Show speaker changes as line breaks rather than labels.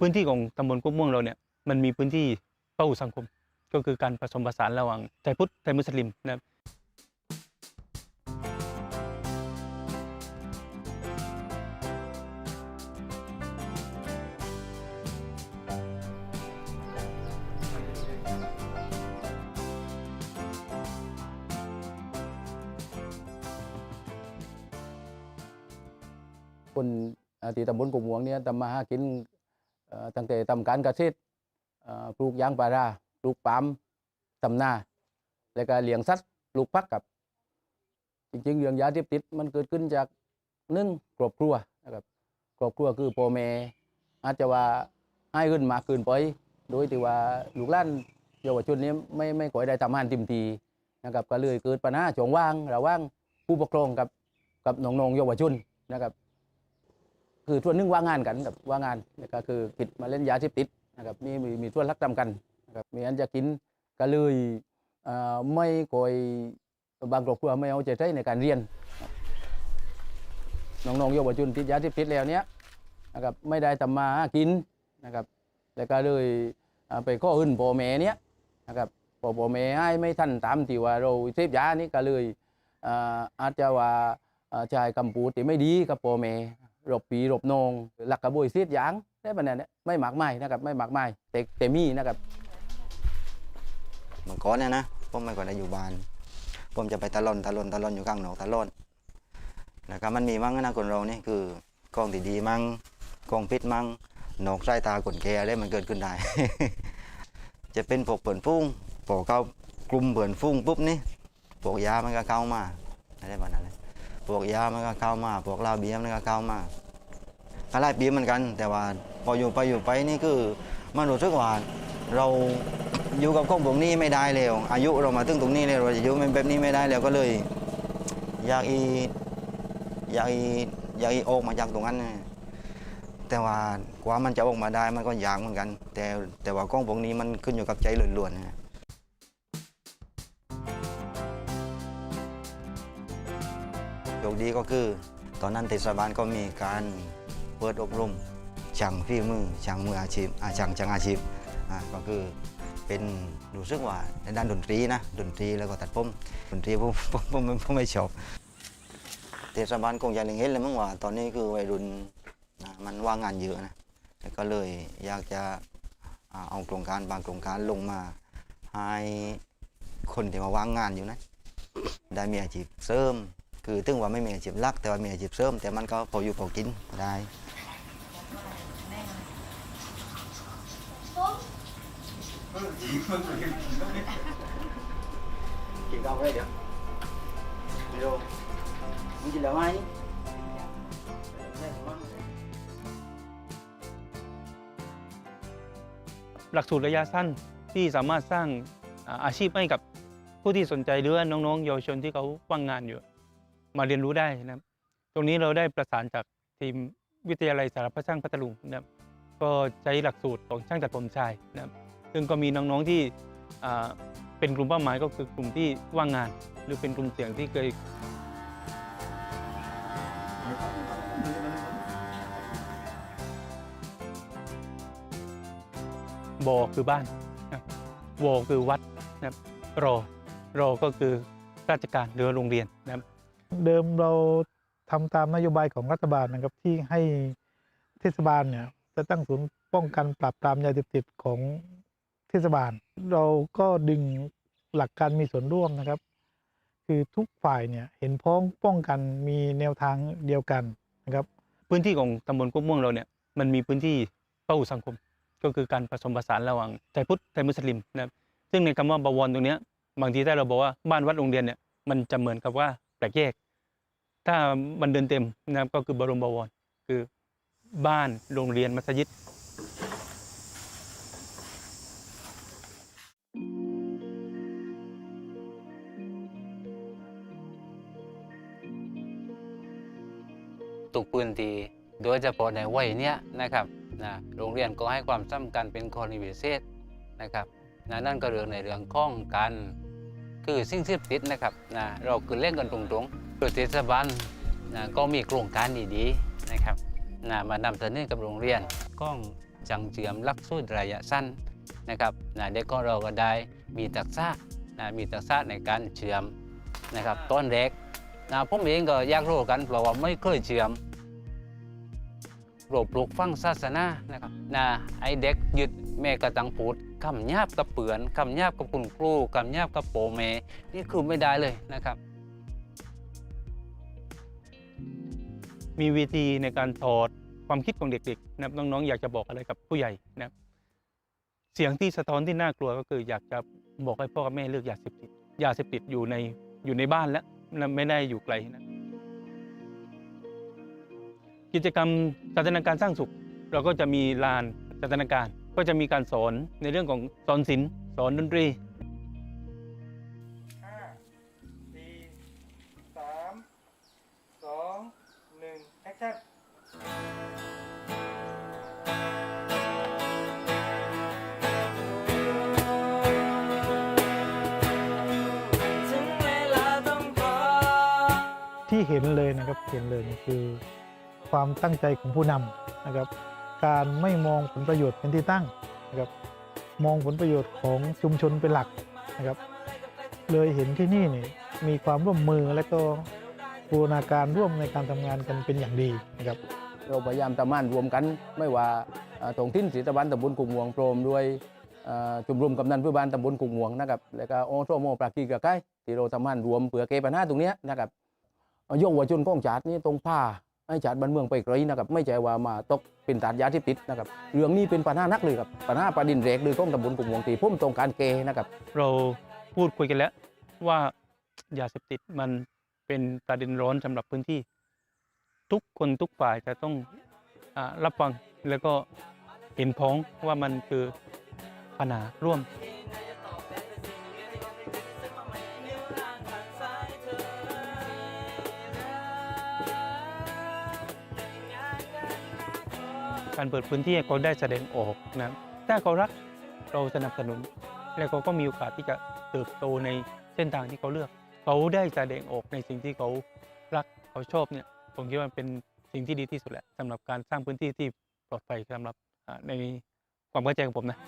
พื้นที่ของตำบลกุ๊กม่วงเราเนี่ยมันมีพื้นที่พหุสังคม ก็คือการผสมผสานระหว่างไทยพุทธไทยมุสลิมนะครับ
คนอ่อที่ตำบลกุมหวงเนี่ยทำมาหากิน ตั้งแต่ทำการเกษตรปลูกยางพาราปลูกปาล์มทำนาแล้วก็เลี้ยงสัตว์ปลูกพักกับ จริงๆเรื่องยาเสพติดมันเกิดขึ้นจากหนึ่งครอบครัวนะครับครอบครัวคือพ่อแม่อาจจะว่าให้ขึ้นมากเกินไปโดยที่ว่าลูกหลานเยาวชนนี้ไม่ไม่ค่อยได้ทำงานเต็มทีนะครับก็เลยเกิดปัญหาช่องว่างระหว่างผู้ปกครองกับกับน้องๆเยาวชนนะครับ คือส่วนหนึ่งว่างงานกันกับว่างงานแล้วก็คือผิดมาเล่นยาเสพติดนะครับมีมีมีส่วนรักทำกันนะครับมีอันจะกินก็เลยเอ่อไม่ก่อยบางครอบครัวไม่เอาใจใส่ในการเรียน น้องๆเยาวชนติดยาเสพติดแล้วเนี้ยนะครับไม่ได้ทำมาหากินนะครับแล้วก็เลยเอ่อไปข้ออื่นพ่อแม่เนี้ยนะครับพอพ่อแม่ให้ไม่ทันตามที่ว่าเราเสพยานี่ก็เลยเอ่ออาจจะว่าเอ่อใช้คำพูดที่ไม่ดีกับพ่อแม่ รบปีรบนอง หลักกระบวยเสียดยางได้ปะเนี่ยไม่หมากไม้นะครับไม่หมากไม้แต่แต่มีนะครับ
เมื่อก่อนเนี่ยนะผมไม่ก่อนได้อยู่บ้าน ผมจะไปตะลอนตะลอนตะลอนอยู่ข้างนอกตะลอนแล้วก็มันมีมั่งนะคนเรานี่คือกองที่ดีมั่งกองพิษมั่งนอกสายตาคนแก่อะไรมันเกิดขึ้นได้ จะเป็นพวกเปิ่นฟุ้งพวกเขากลุ่มเปิ่นฟุ้งปุ๊บนี่พวกยามันก็เข้ามาอะไรแบบนั้น พวกยามันก็เข้ามาพวกเหล้าเบียร์มันก็เข้ามาก็ไล่ปีเหมือนกัน แต่ว่าพออยู่ไปอยู่ไปนี่คือมันรู้สึกว่าเราอยู่กับของพวกนี้ไม่ได้แล้ว อายุเรามาถึงตรงนี้แล้วเราจะอยู่แบบนี้ไม่ได้แล้วก็เลย อยากอีอยากอีอยากอีออกมาจากตรงนั้นนะแต่ว่ากว่ามันจะออกมาได้มันก็ยากเหมือนกัน แต่แต่ว่าก้องพวกนี้มันขึ้นอยู่กับใจล้วนๆนะ โชคดีก็คือ ตอนนั้นเทศบาลก็มีการเปิดอบรมช่างฝีมือช่างมืออาชีพอาช่างช่างอาชีพก็คือเป็นรู้สึกว่าในด้านดนตรีนะดนตรีแล้วก็ตัดผมดนตรีผมผมผมผมผมไม่ชอบเทศบาลคงจะเล็งเห็นเลยมั้งว่า ตอนนี้คือวัยรุ่นนะมันว่างงานเยอะนะแล้วก็เลยอยากจะเอาโครงการบางโครงการลงมาให้คนที่มาว่างงานอยู่นะได้มีอาชีพเสริม คือถึงว่าไม่มีอาชีพหลัก แต่ว่ามีอาชีพเสริม แต่มันก็พออยู่พอกินได้กินข้าวได้เดี๋ยวเดี๋ยวมึงกินแล้วไหม
หลักสูตรระยะสั้นที่สามารถสร้างอ่าอาชีพให้กับผู้ที่สนใจหรือว่าน้องๆเยาวชนที่เขาว่างงานอยู่ มาเรียนรู้ได้นะครับ ตรงนี้เราได้ประสานจากทีมวิทยาลัยสารพัดช่างพัทลุงนะครับ ก็ใช้หลักสูตรของช่างตัดผมชายนะครับ ซึ่งก็มีน้องๆที่อ่าเป็นกลุ่มเป้าหมายก็คือกลุ่มที่ว่างงาน หรือเป็นกลุ่มเสี่ยงที่เคยบอคือบ้านนะครับวอคือวัดนะครับรอรอก็คือราชการหรือโรงเรียนนะครับ
เดิมเราทำตามนโยบายของรัฐบาลนะครับที่ให้เทศบาลเนี่ยจะตั้งศูนย์ป้องกันปราบปรามยาเสพติดของเทศบาล เราก็ดึงหลักการมีส่วนร่วมนะครับ คือทุกฝ่ายเนี่ยเห็นพ้องป้องกันมีแนวทางเดียวกันนะครับ
พื้นที่ของตำบลกุ๊กม่วงเราเนี่ยมันมีพื้นที่พหุสังคม ก็คือการผสมผสานระหว่างไทยพุทธไทยมุสลิมนะครับซึ่งในคำว่าบวรตรงนี้บางทีถ้าเราบอกว่าบ้านวัดโรงเรียนเนี่ยมันจะเหมือนกับว่า แปลกแยก ถ้ามันเดินเต็มนะครับก็คือบรมบวรคือบ้านโรงเรียนมัสยิด
ทุกพื้นที่โดยเฉพาะในวัยเนี้ยนะครับนะโรงเรียนก็ให้ความสำคัญเป็นกรณีพิเศษนะครับนะนั่นก็เรื่องในเรื่องข้องกัน คือสิ่งที่ติดนะครับนะเราคือเล่นกันตรงๆโดยเทศบาลนะก็มีโครงการดีๆนะครับนะมานำเสนอกับโรงเรียนกล้องจังเจือมลักสูตรระยะสั้นนะครับนะเด็กของเราก็ได้มีทักษะนะมีทักษะในการเชื่อมนะครับต้นเล็กนะผมเองก็อยากรู้กันเพราะว่าไม่เคยเชื่อมโรปลูกฟังศาสนานะครับนะไอเด็กยึดแม่กระตังพูด คำยาบกับเปือนคำยาบกับคุณครูคำยาบกับโปเม นี่คือไม่ได้เลยนะครับ
มีวิธีในการถอดความคิดของเด็กๆนะครับน้องๆอยากจะบอกอะไรกับผู้ใหญ่นะครับเสียงที่สะท้อนที่น่ากลัวก็คืออยากจะบอกให้พ่อกับแม่เลิกยาเสพติดยาเสพติดอยู่ในอยู่ในบ้านแล้วนะไม่ได้อยู่ไกลนะกิจกรรมสันทนาการสร้างสุข เราก็จะมีลานสันทนาการ ก็จะมีการสอนในเรื่องของสอนศิลป์สอนดนตรี
ห้าสี่สามสองหนึ่งแอคชั่น
ที่เห็นเลยนะครับเห็นเลยนี่คือความตั้งใจของผู้นำนะครับ การไม่มองผลประโยชน์เป็นที่ตั้งนะครับมองผลประโยชน์ของชุมชนเป็นหลักนะครับเลยเห็นที่นี่นี่มีความร่วมมือและก็บูรณาการร่วมในการทำงานกันเป็นอย่างดีนะครับ
เราพยายามทำงานรวมกันไม่ว่าเอ่อท้องถิ่นศรีตะวันตำบลกุงหวงโปรมด้วยจุมรวมกำนันผู้บ้านตำบลกุงหวงนะครับแล้วก็โอโซโมปรากีกะใกล้ที่เราทำงานรวมเผื่อแก้ปัญหาตรงนี้นะครับเอ่อยกหัวชนก้องจาดนี่ตรงผ้า ให้จาดบ้านเมืองไปไกลนะครับไม่ใช่ว่ามาตกเป็นตาดยาที่ติดนะครับเรื่องนี้เป็นปัญหานักเลยครับปัญหาประด็นแรกเลยของตำบลกุงหวงที่มต้องการแก้นะครับ
เราพูดคุยกันแล้วว่ายาเสพติดมันเป็นประเด็นร้อนสำหรับพื้นที่ ทุกคนทุกฝ่ายจะต้องอรับฟังแล้วก็เห็นพ้องว่ามันคือปัญหาร่วม การเปิดพื้นที่ให้เขาได้แสดงออกนะถ้าเขารักเราสนับสนุน แล้วเขาก็มีโอกาสที่จะเติบโตในเส้นทางที่เขาเลือก เขาได้แสดงออกในสิ่งที่เขารักเขาชอบเนี่ยผมคิดว่าเป็นสิ่งที่ดีที่สุดแหละสำหรับการสร้างพื้นที่ที่ปลอดภัยสำหรับในความเข้าใจของผมนะ